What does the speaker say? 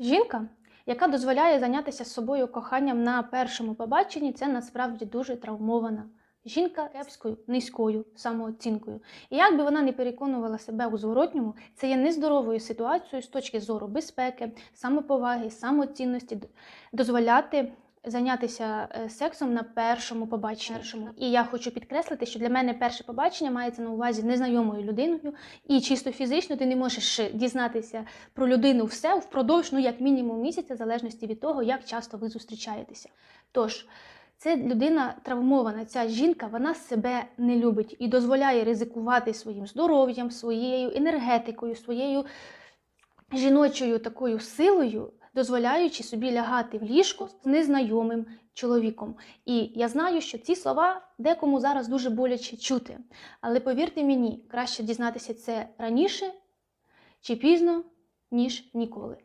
Жінка, яка дозволяє зайнятися собою коханням на першому побаченні, це насправді дуже травмована. Жінка кепською, низькою самооцінкою. І як би вона не переконувала себе у зворотньому, це є нездоровою ситуацією з точки зору безпеки, самоповаги, самоцінності, дозволяти зайнятися е, сексом на першому побаченні. Першому. І я хочу підкреслити, що для мене перше побачення мається на увазі незнайомою людиною, і чисто фізично ти не можеш е, дізнатися про людину все впродовж, ну як мінімум місяця, в залежності від того, як часто ви зустрічаєтеся. Тож, це людина травмована, ця жінка, вона себе не любить і дозволяє ризикувати своїм здоров'ям, своєю енергетикою, своєю жіночою такою силою, дозволяючи собі лягати в ліжко з незнайомим чоловіком. І я знаю, що ці слова декому зараз дуже боляче чути. Але повірте мені, краще дізнатися це раніше чи пізно, ніж ніколи.